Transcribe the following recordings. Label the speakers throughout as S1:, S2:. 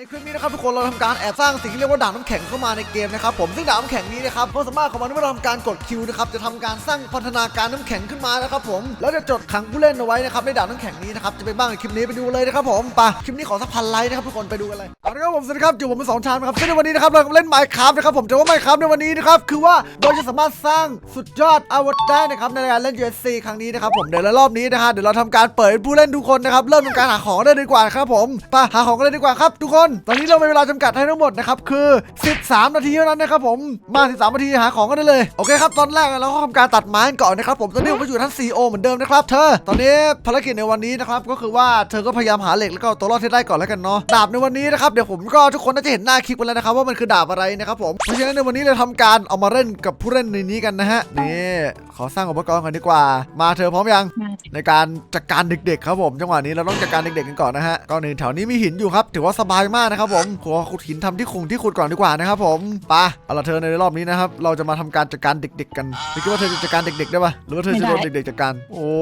S1: ในคลิปนี้นะครับทุกคนเราทำการแอบสร้างสิ่งที่เรียกว่าด่านน้ำแข็งเข้ามาในเกมนะครับผมซึ่งด่านน้ำแข็งนี้นะครับความสามารถของมันเมื่อเราทำการกดคิวนะครับจะทำการสร้างพัฒนาการน้ำแข็งขึ้นมานะครับผมแล้วจะจดขังผู้เล่นเอาไว้นะครับในด่านน้ำแข็งนี้นะครับจะเป็นบ้างในคลิปนี้ไปดูเลยนะครับผมไปคลิปนี้ขอสักพันไลค์นะครับทุกคนไปดูกันเลย เอาละครับผมสวัสดีครับอยู่ผมเป็นสองชานนะครับซึ่งในวันนี้นะครับเรากำลังเล่น Minecraft นะครับผมจะว่า Minecraft ในวันนี้นะครับคือว่าเราจะสามารถสร้างสุดยอดอาวุธได้นะครับในการเล่น USC ครั้งนี้นะครับผมเดี๋ยวในรอบนี้นะฮะเดี๋ยวเราทำการเปิดผู้เล่นทุกคนนะครับเริ่มทำการหาของได้ดีกว่าครับผมไปหาของกันเลยดีกว่าครับทุกคน ตอนนี้เรามีเวลาจำกัดให้ทั้งหมดนะครับคือ 13 นาทีเท่านั้นนะครับผมมา13นาทีหาของกันได้เลยโอเคครับตอนแรกเราก็ทำการตัดไม้ก่อนนะครับผมตอนนี้ผมก็อยู่ท่าน CEO เหมือนเดิมนะครับเธอตอนนี้ภารกิจในวันนี้นะครับก็คือว่าเธอก็พยายามหาเหล็กแล้วก็ตัวรอดให้ได้ก่อนแล้วกันเนาะดาบในวันนี้นะครับดี๋ยวผมก็ทุกคนน่าจะเห็นหน้าคลิปกันแล้วนะครับว่ามันคือดาบอะไรนะครับผมเพราะฉะนั้นในวันนี้เราทำการเอามาเล่นกับผู้เล่นในนี้กันนะฮะนี่ขอสร้างอุปกรณ์กันดีกว่า มาเธอพร้อมยัง
S2: มา
S1: ในการจัดการเด็กๆครับผมจังหวะนี้เราต้องจัดการเด็กๆกันก่อนนะฮะก่อนอื่นแถวนี้มีหินอยู่ครับถือว่าสบายมากนะครับผมขอขุดหินทำที่คงที่ขุดก่อนดีกว่านะครับผมไปะเอาละเธอในรอบนี้นะครับเราจะมาทำการจัดการเด็ก ๆ กันเธอคิดว่าเธอจะจัดการเด็กๆได้ปะหรือว่าเธอจะโดนเด็กๆจัดการโอ้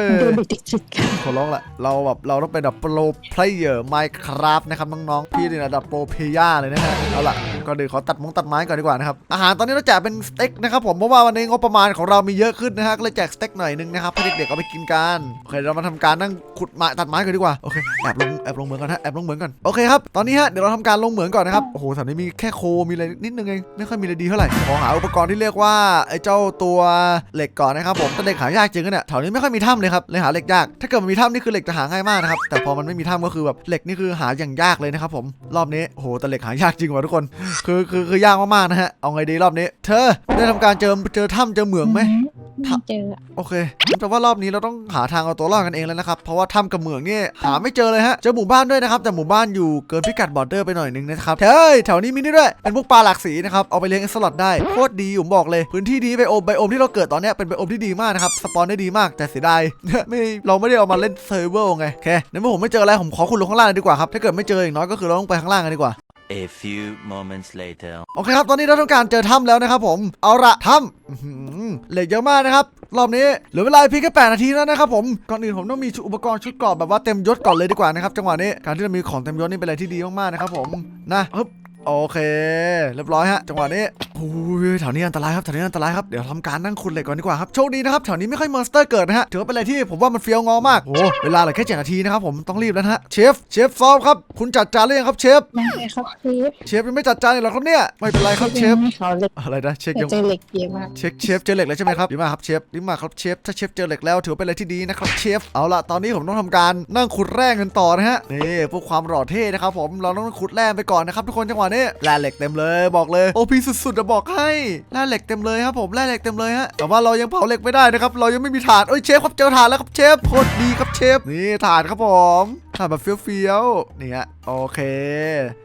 S1: ย
S2: โดนเด็กๆจิกกัน
S1: ขอร้องละเราแบบเราต้องเป็นแบบโปรเพลเยอร์ไมครับนะครับน้องๆพี่นี่ระดับโปรเพย่าเลยนะฮะ เอาละ ก่อนอื่นขอตัดมงตัดไม้ก่อนดีกว่านะครับอาหารตอนนี้เราแจกเป็นสเต็กนะครับผมเพราะว่าวันนี้งบประมาณของเรามีเยอะขึ้นนะฮะก็เลยแจกสเต็กหน่อยนึงนะครับให้เด็กๆเอาไปกินกันโอเคเรามาทำการนั่งขุดไม้ตัดไม้กันดีกว่าโอเคแอบลงแอบลงเหมืองก่อนฮะแอบลงเหมืองก่อนโอเคครับตอนนี้ฮะเดี๋ยวเราทำการลงเหมืองก่อนนะครับโอ้โหแถวนี้มีแค่โคมีอะไรนิดนึงเองไม่ค่อยมีอะไรดีเท่าไหร่ขอหาอุปกรณ์ที่เรียกว่าไอ้เจ้าตัวเหล็กก่อนนะครับผมแต่เหล็กหายากจริงนเนี่ยแถวนี้ไม่ค่อยมีถ้ำเลยครับเลยหาเหล็กยากถ้าเกิดมันมีถ้ำนี่คือเหล็กจะหาง่ายมากนะครับแต่พอมันไม่มีถ้ำก็คือแบบเหล็กนี่คือหาอย่างยากเลยนะครับผมรอบนี้โอ้โหแต่เหล็กหายากจริงว่ะทุกคนคือคือคือยากมากๆนะฮะ เอาไงดีรอบนี้ เธอได้ทำการเจอเจอถ้ำเจอเหมืองไหม
S2: ไม่เจออะ
S1: โอเค แต่ว่ารอบนี้เราต้องหาทางเอาตัวรอดกันเองแล้วนะครับ เพราะว่าถ้ำกับเหมืองนี่หาไม่เจอเลยฮะ เจอหมู่บ้านด้วยนะครับ แต่หมู่บ้านอยู่เกินพิกัดบอร์เดอร์ไปหน่อยนึงนะครับ เฮ้ย แถวนี้มีนี่ด้วย เป็นพวกปลาหลากสีนะครับ เอาไปเลี้ยงสล็อตได้ โคตรดีผมบอกเลย พื้นที่ดีไบโอมไบโอมที่เราเกิดตอนเนี้ยเป็นไบโอมที่ดีมากนะครับ สปอนได้ดีมาก แต่เสียดาย ไม่เราไม่ได้เอามาเล่นเซิร์ฟเวอร์ไง โอเคในเมื่อผมไม่เจออะไรผมขอขุดลงข้างล่างเลยดีกว่าครับ ถ้าเกิดไม่เจออย่างน้อยก็คือเราต้องไปข้างล่างกันดีกว่า
S3: A few moments later.
S1: โอเคครับ ตอนนี้เราต้องการเจอถ้ำแล้วนะครับผม เอาละถ้ำเหล็กเยอะมากนะครับ รอบนี้เหลือเวลาเพียงแค่แปดนาทีแล้วนะครับผม ก่อนอื่นผมต้องมีอุปกรณ์ชุดกรอบแบบว่าเต็มยศก่อนเลยดีกว่านะครับ จังหวะนี้ การที่เรามีของเต็มยศนี่เป็นอะไรที่ดีมากๆนะครับผม นะโอเค เรียบร้อยฮะ จังหวะนี้ โอ้ยแถวนี้อันตรายครับแถวนี้อันตรายครับเดี๋ยวทำการนั่งขุดเหล็กก่อนดีกว่าครับโชคดีนะครับแถวนี้ไม่ค่อยมอนสเตอร์เกิดนะฮะถือว่าเป็นอะไรที่ผมว่ามันเฟี้ยวงอมากโอ้เวลาเหลือแค่7นาทีนะครับผมต้องรีบแล้วนะฮะเชฟเชฟซอฟครับคุณจัดจานหรือยังครับเชฟ
S2: ยังไงครับเชฟ
S1: เชฟยังไม่จัดจานเลยเหรอครับเนี่ยไม่เป็นไรครับเชฟ
S2: ยังไม่เขาเหล็ก
S1: อะไรนะเช็ค
S2: แต่
S1: ยัง
S2: เจอเหล็กเยอะมาก
S1: เช็คเชฟเจอเหล็กแล้วใช่ไหมครับดีมากครับเชฟดีมากครับเชฟถ้าเชฟเจอเหล็กแล้วถือว่าเป็นอะไรที่ดีนะครับเชฟเอาละตอนนี้ผมต้องทำการนั่งขุดแร่กันต่อนะฮะนี่พวกความหล่อเท่นะครับผมเราต้องขุดแร่ไปก่อนนะครับทุกคนจังหวะนี้แร่เหล็กเต็มเลยบอกเลยโอพีสุดๆจะบอกให้แร่เหล็กเต็มเลยครับผมแร่เหล็กเต็มเลยฮะแต่ว่าเรายังเผาเหล็กไม่ได้นะครับเรายังไม่มีถานเอ้ยเชฟครับเจอถานแล้วครับเชฟโคตรดีครับเชฟนี่ถานครับผมถ่านแบบเฟี้ยวๆนี่ฮะโอเค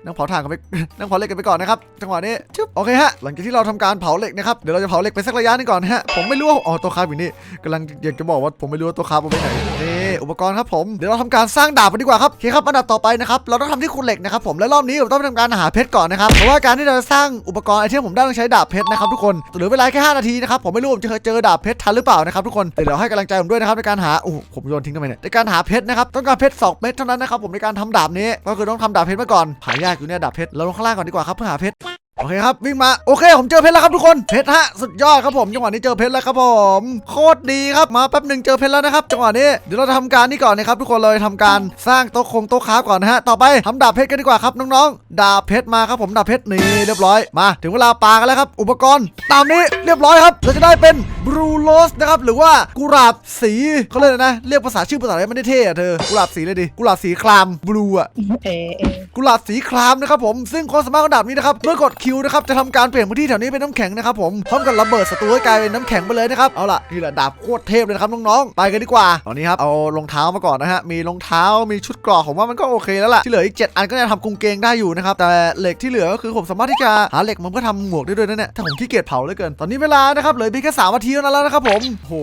S1: นั่งเผาถ่านกันไปนั่งเผาเหล็กกันไปก่อนนะครับจังหวะนี้ชึบโอเคฮะหลังจากที่เราทำการเผาเหล็กนะครับเดี๋ยวเราจะเผาเหล็กไปสักระยะนึงก่อนฮะผมไม่รู้ว่าอ๋อตัวคาร์บอยู่นี่กำลังอยากจะบอกว่าผมไม่รู้ว่าตัวคาร์บอาไปไหนนี่ อุปกรณ์ครับผม เดี๋ยวเราทำการสร้างดาบกันดีกว่าครับโอเคครับอันดับต่อไปนะครับ เราต้องทำที่ขุดเหล็กนะครับผมและรอบนี้ผมต้องทำการหาเพชรก่อนนะครับ เพราะว่าการที่เราจะสร้างอุปกรณ์ไอเทมผมได้ต้องใช้ดาบเพชรนะครับทุกคนเหลือเวลาแค่5นาทีนะครับผมไม่รู้ผมจะเคยเจอดาบเพชรทันหรือเปล่านะครับทุกคนเดี๋ยวให้กำลังใจผมด้วยนะครับในการหาโอ้ผมโยนทิ้งทำไมเนี่ยในการหาเพชรนะครับต้องการเพชร2เม็ดเท่านั้นนะครับผมในการทำดาบนี้ก็คือต้องทำดาบเพชรมาก่อนหายากอยู่เนี่ยดาบเพชรเราลงข้างล่างก่อนดีกว่าครับเพื่อหาเพชร โอเคครับวิ่งมาโอเค ผมเจอเพชรแล้วครับทุกคนเพชรฮะสุดยอดครับผมจังหวะนี้เจอเพชรแล้วครับผมโคตรดีครับมาแป๊บหนึ่งเจอเพชรแล้วนะครับจังหวะนี้เดี๋ยวเราจะทำการนี่ก่อนนะครับทุกคนเลยทำการสร้างโต๊ะคงโต๊ะค้าก่อนนะฮะต่อไปทำดาบเพชรกันดีกว่าครับน้องๆดาบเพชรมาครับผมดาบเพชรนี่เรียบร้อยมา ถึงเวลาปากันแล้วครับ อุปกรณ์ ตามนี้เรียบร้อยครับเราจะได้เป็นบรูโลสนะครับหรือว่ากุหลาบสีเขาเรียกอะไรนะเรียกภาษาชื่อภาษาอะไรไม่ได้เท่อะเธอกุหลาบสีเลยดิกุหลาบสีคลามบลูอะ
S2: เออเออ
S1: กุหลาบสีครามนะครับผมซึ่งความสามารถของดาบนี้นะครับเมื่อกดคิวนะครับจะทำการเปลี่ยนพื้นที่แถวนี้เป็นน้ำแข็งนะครับผมพร้อมกับระเบิดศัตรูให้กลายเป็นน้ำแข็งไปเลยนะครับเอาล่ะนี่แหละดาบโคตรเทพเลยครับน้องๆไปกันดีกว่าตอนนี้ครับเอารองเท้ามาก่อนนะฮะมีรองเท้ามีชุดกราะผมว่ามันก็โอเคแล้วล่ะที่เหลืออีก7อันก็จะทำกรุงเกงได้อยู่นะครับแต่เหล็กที่เหลือก็คือผมสามารถที่จะหาเหล็กมันเพื่อทำหมวกได้ด้วยนะเนี่ยถ้าผมขี้เกียจเผาเหลยเกินตอนนี้เวลานะครับเหลือเพียงแค่สามนาทีเท่านั้นแล้วนะครับผมโห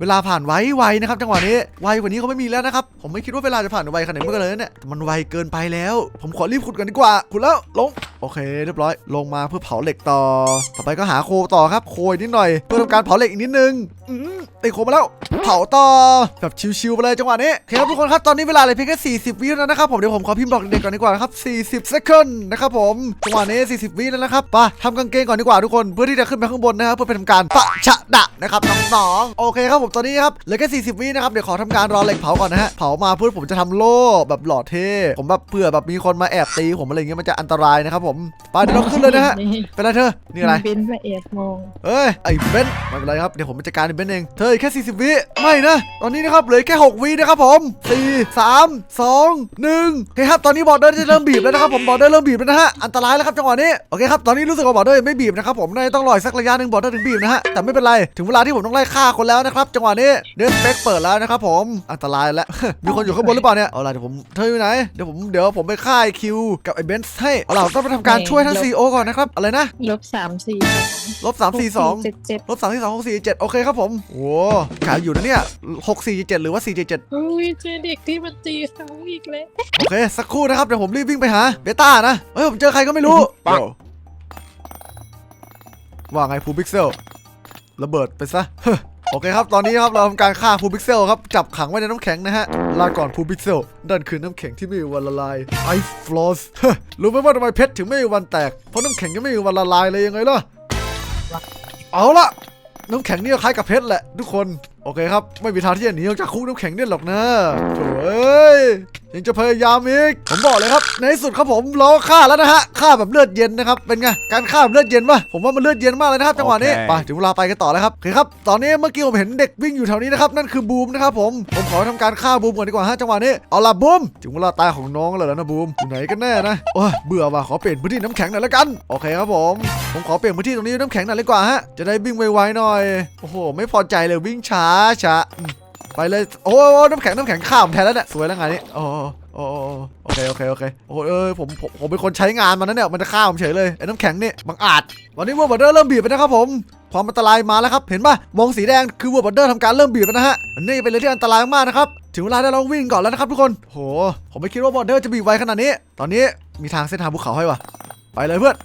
S1: เวลาผ่านไวไวนะครับจังหวะนี้ไวกว่านี้เขาไม่มีแล้วนะครับผมไม่คิดว่าเวลาจะผ่านไวขนาดนี้เมื่อเลยเนี่ยมันไวเกินไปแล้ว ผมขอรีบขุดกันดีกว่าขุดแล้วลงโอเคเรียบร้อย ลงมาเพื่อเผาเหล็กต่อ ต่อไปก็หาโคต่อครับโคนิดหน่อย เพื่อทำการเผาเหล็กอีกนิดนึงอืมติดโคมาแล้ว เผาต่อแบบชิวๆไปเลยจังหวะนี้โอเคครับทุกคนครับตอนนี้เวลาเลยเพียงแค่40 วิแล้วนะครับผมเดี๋ยวผมขอพิมพ์บอกเด็กๆก่อนดีกว่านะครับ40 second นะครับผมจังหวะนี้ 40 วิแล้วนะครับไปทำกางเกงก่อนดีกว่าทุกคนเพื่อที่จะขึ้นไปข้างบนนะครับเพื่อไปทำการปะชะดะนะครับน้องๆโอเคครับผมตอนนี้ครับเหลือแค่40 วินะครับเดี๋ยวขอทำการรอเหล็กเผาก่อนนะฮะเผามาเพื่อผมจะทำโล่แบบหล่อเท่ผมแบบเผื่อแบบมีคนมาแอบตีผมอะไรเงี้ยมันจะอันตรายนะครับผมไปเดี๋ยวเราขึ้นเลยนะฮะเป็นไรเธอนี่อะไร
S2: เป็นมาเอ็ดโมง
S1: เอ้ยไอ้เบนซ์ไม่เป็นไรครับเดี๋ยวผมจัดการไอ้เบนซ์เองเธออีกแค่ 40 วิไม่นะตอนนี้นะครับเหลือแค่6วินะครับผม 4 3 2 1โอเคครับตอนนี้บอร์เดอร์จะเริ่มบีบแล้วนะครับผมบอร์เดอร์เริ่มบีบแล้วนะฮะอันตรายแล้วครับจังหวะนี้โอเคครับตอนนี้รู้สึกว่าบอร์เดอร์ยังไม่บีบนะครับผมน่าจะต้องรออีกสักระยะหนึ่งบอร์เดอร์ถึงบีบนะฮะแต่ไม่เป็นไรถึงเวลาที่ผมต้องไล่ฆ่าคนแล้วนะครับจังหวะนี้เดสเปกเปิดแล้วนะครับผมอันตรายแล้วมีคนอยู่ข้างบนหรือเปล่าเนี่ยเอาล่ะเดี๋ยวผมเธออยู่ไหนเดี๋ยวผมเดี๋ยวผมไปฆ่าไอ้คิวกับไอ้เบนซ์ให้เอาล่ะต้องไปทำการช่วยท่านซีโอก่อนนะครับ อะไรนะ
S2: ลบสามสี่
S1: ลบสามสี่สอง
S2: เจ็ดเจ็ด
S1: ลบสามที่สองหกสี่เจ็ดโอเคครับผม โอ้ขายอยู่นะเนี่ยหกสี่เจ็ดหรือว่าสี่เจ็ดเจ็ด
S2: อุ้ยเจอเด็กที่มันตีเขาอีกแล้ว
S1: โอเค สักครู่นะครับ เดี๋ยวผมรีบวิ่งไปหาเบต้านะ เฮ้ย ผมเจอใครก็ไม่รู้
S4: ปัง
S1: โอ้ว่าไงภูพิกเซล ระเบิดไปซะโอเคครับ ตอนนี้ครับเราทำการฆ่าพูพิกเซลครับ จับขังไว้ในน้ำแข็งนะฮะ ลาก่อนพูพิกเซลนั่นคือน้ำแข็งที่ไม่มีวันละลายไอฟลอสรู้ไหมว่าทำไมเพชรถึงไม่มีวันแตก เพราะน้ำแข็งยังไม่มีวันละลายเลยยังไงล่ะ เอาละน้ำแข็งนี่คล้ายกับเพชรแหละทุกคน โอเคครับ ไม่มีทางที่จะหนีออกจากคุกน้ำแข็งได้หรอกนะโถ่เอ้ยยังจะพยายามอีก ผมบอกเลยครับ ในที่สุดครับผมเราก็ฆ่าแล้วนะฮะฆ่าแบบเลือดเย็นนะครับ เป็นไง การฆ่าแบบเลือดเย็นป่ะผมว่ามันเลือดเย็นมากเลยนะครับจังหวะนี้
S4: โอเค
S1: ไปถึงเวลาไปกันต่อแล้วครับโอเคครับ ตอนนี้เมื่อกี้ผมเห็นเด็กวิ่งอยู่แถวนี้นะครับ นั่นคือบูมนะครับผม ผมขอทำการฆ่าบูมก่อนดีกว่าฮะจังหวะนี้ เอาล่ะบูม ถึงเวลาตายของน้องแล้วนะบูม อยู่ไหนกันแน่นะ โอ้ยเบื่อว่ะ ขอเปลี่ยนพื้นที่น้ำแข็งหน่อยละกัน โอเคครับผม ผมขอเปลี่ยนพื้นที่ตรงนี้น้ำแข็งหน่อยดีกว่าฮะ จะได้วิ่งไวๆหน่อย โอ้โห ไม่พอใจเลยวิ่งช้าช้าไปเลยโอ้โหน้ำแข็งน้ำแข็งข้ามแทนแล้วเนี่ยสวยแล้วไงานนี้โอ้โหโอ้โหโอเคโอเคโอเคโอ้เอ้ยผมผมผมเป็นคนใช้งานมันนะเนี่ยมันจะฆ่าผมเฉยเลยไอ้น้ำแข็งนี่บังอาจวันนี้วัวบอร์เดอร์เริ่มบีบไปนะครับผมความอันตรายมาแล้วครับ เห็นป่ะมองสีแดงคือวัวบอร์เดอร์ทำการเริ่มบีบแล้วนะฮะนนี้เป็นเรื่องที่อันตรายมากนะครับถึงเวลาได้เราวิ่งก่อนแล้วนะครับทุกคนโหผมไม่คิดว่าบอร์เดอร์จะบีบไวขนาดนี้ ตอนนี้มีทางเส้นทางภูเขาให้ว่ะไปเลยเพื่อน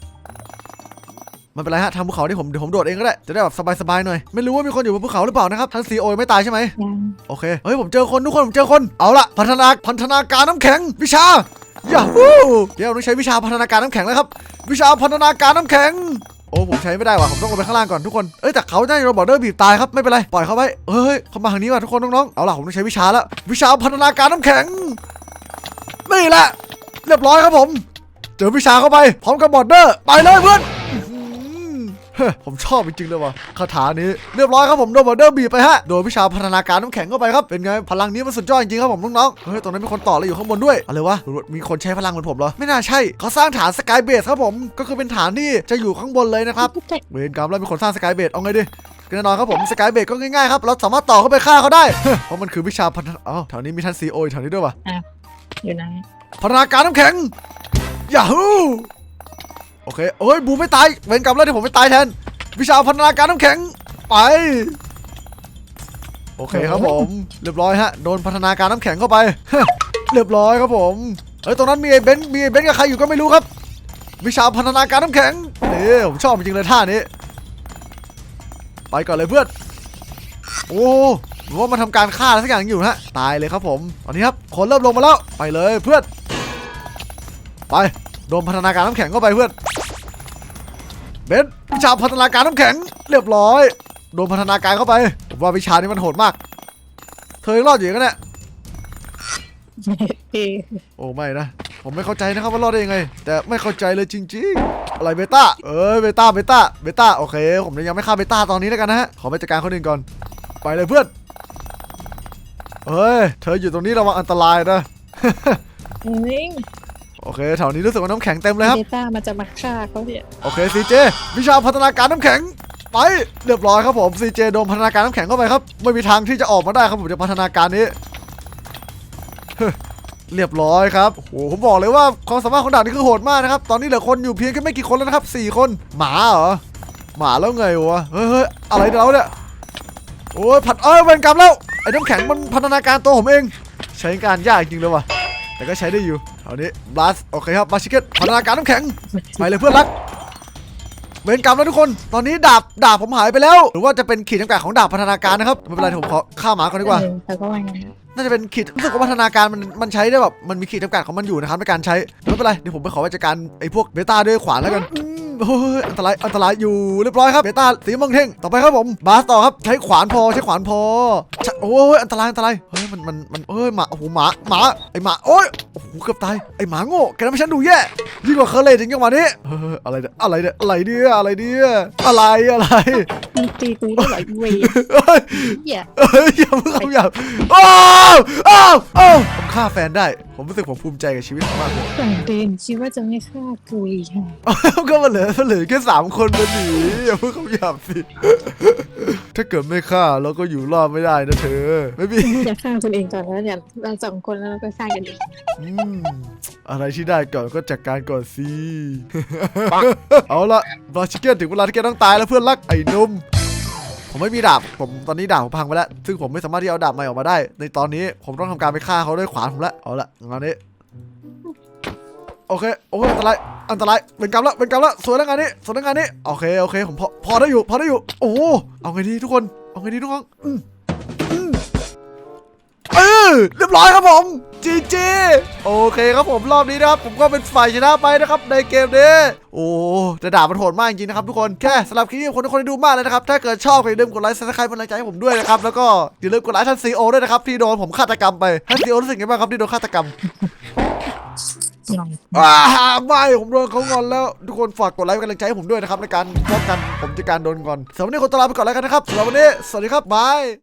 S1: มันเป็นไรฮะทางภูเขาที่ผมเดี๋ยวผมโดดเองก็ได้จะได้แบบสบายๆหน่อยไม่รู้ว่ามีคนอยู่บนภูเขาหรือเปล่านะครับท่านซีโอไม่ตายใช่ไหม
S2: ยัง
S1: โอเคเฮ้ยผมเจอคนทุกคนผมเจอคนเอาละพัฒนาพัฒนาการน้ำแข็งวิชาย่าฮูเดี๋ยวต้องใช้วิชาพัฒนาการน้ำแข็งแล้วครับ วิชาพัฒนาการน้ำแข็ง โอ้ผมใช้ไม่ได้ว่ะผมต้องลงไปข้างล่างก่อนทุกคนเอ้ยแต่เขาได้โรบอทเดอร์บีบตายครับไม่เป็นไรปล่อยเขาไว้เฮ้ยเขามาทางนี้ว่ะทุกคนน้องๆเอาล่ะผมต้องใช้วิชาแล้ววิชาพัฒนาการน้ำแข็งนี่แหละเรียบร้อยครับผม เจอวิชาเข้าไปพร้อมกับบอร์เดอร์ไปเลยเพื่อนเฮ้ย ผมชอบจริงๆเลยว่ะคาถานี้เรียบร้อยครับผมโดนบอร์เดอร์บีบไปฮะโดนวิชาพัฒนาการน้ำแข็งเข้าไปครับเป็นไงพลังนี้มันสุดยอดจริงๆครับผมน้องๆเฮ้ยตรงนั้นมีคนต่ออะไรอยู่ข้างบนด้วยอะไรวะมีคนใช้พลังเหมือนผมเหรอไม่น่าใช่เขาสร้างฐานสกายเบสครับผมก็คือเป็นฐานที่จะอยู่ข้างบนเลยนะครับ
S2: แต่
S1: เวรกรรมแล้วมีคนสร้างสกายเบสเอาไงดีแน่นอนครับผมสกายเบสก็ง่ายๆครับ เราสามารถต่อเข้าไปฆ่าเขาได้ เพราะมันคือวิชาพัฒนาอ๋อแถวนี้มีท่านซีโอยู่แถวนี้ด้วยว่ะ
S2: อยู่ไหน
S1: พัฒนาการน้ำแข็งยาฮู โอเคเอ้ยบูมไม่ตายเวรกรรมแล้วที่ผมไม่ตายแทน วิชาพัฒนาการน้ำแข็งไป โอเคครับผม เรียบร้อยฮะ โดนพัฒนาการน้ำแข็งเข้าไป เรียบร้อยครับผมเอ้ยตรงนั้นมีไอ้เบนซ์มีไอ้เบนซ์กับใครอยู่ก็ไม่รู้ครับ วิชาพัฒนาการน้ำแข็งนี่ผมชอบจริงๆเลยท่านี้ ไปก่อนเลยเพื่อน โอ้หรือว่ามาทำการฆ่าอะไรสักอย่างอยู่นะฮะ ตายเลยครับผม ตอนนี้ครับคนเริ่มลงมาแล้ว ไปเลยเพื่อน ไป โดนพัฒนาการน้ำแข็งเข้าไปเพื่อนเบนซ์วิชาพัฒนาการน้ำแข็ง เรียบร้อย โดนพัฒนาการเข้าไปผมว่าวิชานี้มันโหดมาก เธอยังรอดอยู่กันเนี่ย
S2: เอ
S1: โอ้ไม่นะผมไม่เข้าใจนะครับว่ารอดได้ยังไง แต่ไม่เข้าใจเลยจริง ๆ อะไรเบต้าเอ้ยเบต้าเบต้าเบต้าโอเค ผมยังไม่ฆ่าเบต้าตอนนี้แล้วกันนะฮะขอไปจัดการคนอื่นก่อน ไปเลยเพื่อนเฮ้ยเธออยู่ตรงนี้ระวังอันตรายนะ
S2: นิ่ง
S1: โอเคแถวนี้รู้สึกว่าน้ำแข็งเต็มเลยครับ
S2: เบต้ามันจะมาฆ่าเขาเนี่ย
S1: โอเคซีเจวิชาพัฒนาการน้ำแข็งไปเรียบร้อยครับผมซีเจโดนพัฒนาการน้ำแข็งเข้าไปครับไม่มีทางที่จะออกมาได้ครับผมจากพัฒนาการนี้เฮ้ยเรียบร้อยครับโอ้โหผมบอกเลยว่าความสามารถของดาบนี้คือโหดมากนะครับ ตอนนี้เหลือคนอยู่เพียงแค่ไม่กี่คนแล้วนะครับสี่คน หมาเหรอ หมาแล้วไงวะ เฮ้ยเฮ้ยอะไรเราเนี่ย โอ้ยผัดเอ้ยเวรกรรมแล้ว ไอ้น้ำแข็งมันพัฒนาการตัวผมเอง ใช้การยากจริงเลยว่ะ แต่ก็ใช้ได้อยู่แถ เอานี้บลัสโอเคครับบาชิเกตพัฒนาการน้ำแข็งไปเลยเพื่อนรักเวรกรรมแล้วทุกคน ตอนนี้ดาบดาบผมหายไปแล้ว หรือว่าจะเป็นขีดจำกัดของดาบพัฒนาการนะครับไม่เป็นไรผมขอฆ่าหมาก่อนดีกว่า
S2: เออแต่ก็ว่างั้นนะ
S1: น่าจะเป็นขีดรู้สึกว่าพัฒนาการมันมันใช้ได้แบบมันมีขีดจำกัดของมันอยู่นะครับในการใช้ไม่เป็นไรเดี๋ยวผมไปขอไปจัดการไอ้พวกเบต้าด้วยขวานแล้วกันอืม โอ้ยอันตรายอันตรายอยู่เรียบร้อยครับเบต้าสีมังเท่งต่อไปครับผมบาสต่อครับใช้ขวานพอใช้ขวานพอใช้โอ้ยอันตรายอันตรายเฮ้ยมันมันมันเอ้ยหมาโอ้โหหมาหมาไอ้หมาโอ้ยโอ้โหเกือบตายไอ้หมาโง่แกทำให้ฉันดูแย่ยิ่งกว่าเคอร์เลจริงจังหวะนี้เฮ้ยอะไรเนี่ยอะไรเนี่ยอะไรเนี่ยอะไรเนี่ยอะไรอะไร
S2: มึงตีกูได้เหรอเวย
S1: เฮ้ย
S2: เหี้ย
S1: เอ้ยอย่าเพิ่งเอาอย่าอ้าวอ้าวอ้าวผมฆ่าแฟนได้ ผมรู้สึกผมภูมิใจกับชีวิตผมมากเลย
S2: แต่เดนคิดว่าจะไม่ฆ่ากูอีกค่ะ
S1: อ้าวก็มันเหลือมันเหลือแค่สามคนมันหนีอย่าเพิ่งเขาหยาบสิ ถ้าเกิดไม่ฆ่าเราก็อยู่รอดไม่ได้นะเธอ ไม่มี
S2: จะฆ่าคนเองก่อนแล้วเดี๋ยวเราสองคนแล้วเราก็ฆ่ากันเอง
S1: อืมอะไรที่ได้ก่อนก็จัดการก่อนสิ เอาละบราชิเกนถึงเวลาที่แกต้องตายแล้วเพื่อนรักไอ้หนุ่ม ผมไม่มีดาบ ผมตอนนี้ดาบผมพังไปแล้ว ซึ่งผมไม่สามารถที่จะเอาดาบใหม่ออกมาได้ ในตอนนี้ผมต้องทำการไปฆ่าเขาด้วยขวานผมแล้วเอาละงานนี้ โอเค โอ้ยอันตราย อันตราย เป็นกรรมแล้วเป็นกรรมแล้วสวยแล้วงานนี้สวยแล้วงานนี้ โอเค โอเค ผมพอ พอได้อยู่ พอได้อยู่ โอ้เอาไงดีทุกคน เอาไงดีทุกคนอื เออเรียบร้อยครับผมจีจีโอเคครับผมรอบนี้นะครับ ผมก็เป็นฝ่ายชนะไปนะครับในเกมนี้ โอ้จะด่ามันโหดมากจริงๆนะครับทุกคนแค่สำหรับคลิปนี้ขอบคนทุกคนที่ดูมากเลยนะครับ ถ้าเกิดชอบก็อย่าลืมกดไลค์ซับสไครป์เป็นกำลังใจให้ผมด้วยนะครับ แล้วก็อย่าลืมกดไลค์ท่านซีโอด้วยนะครับ ที่โดนผมฆาตกรรมไปท่านซีโอรู้สึกไงบ้างครับที่โดนฆาตกรรม
S2: งอน
S1: อ่าไม่ผมโดนเขางอนแล้ว ทุกคนฝากกดไลค์เป็นกำลังใจให้ผมด้วยนะครับในการป้องกันผมจากการโดนงอนสำหรับวันนี้ขอตัวลาไปก่อนแล้วกันนะครับสำหรับวันนี้สวัสดีครับบาย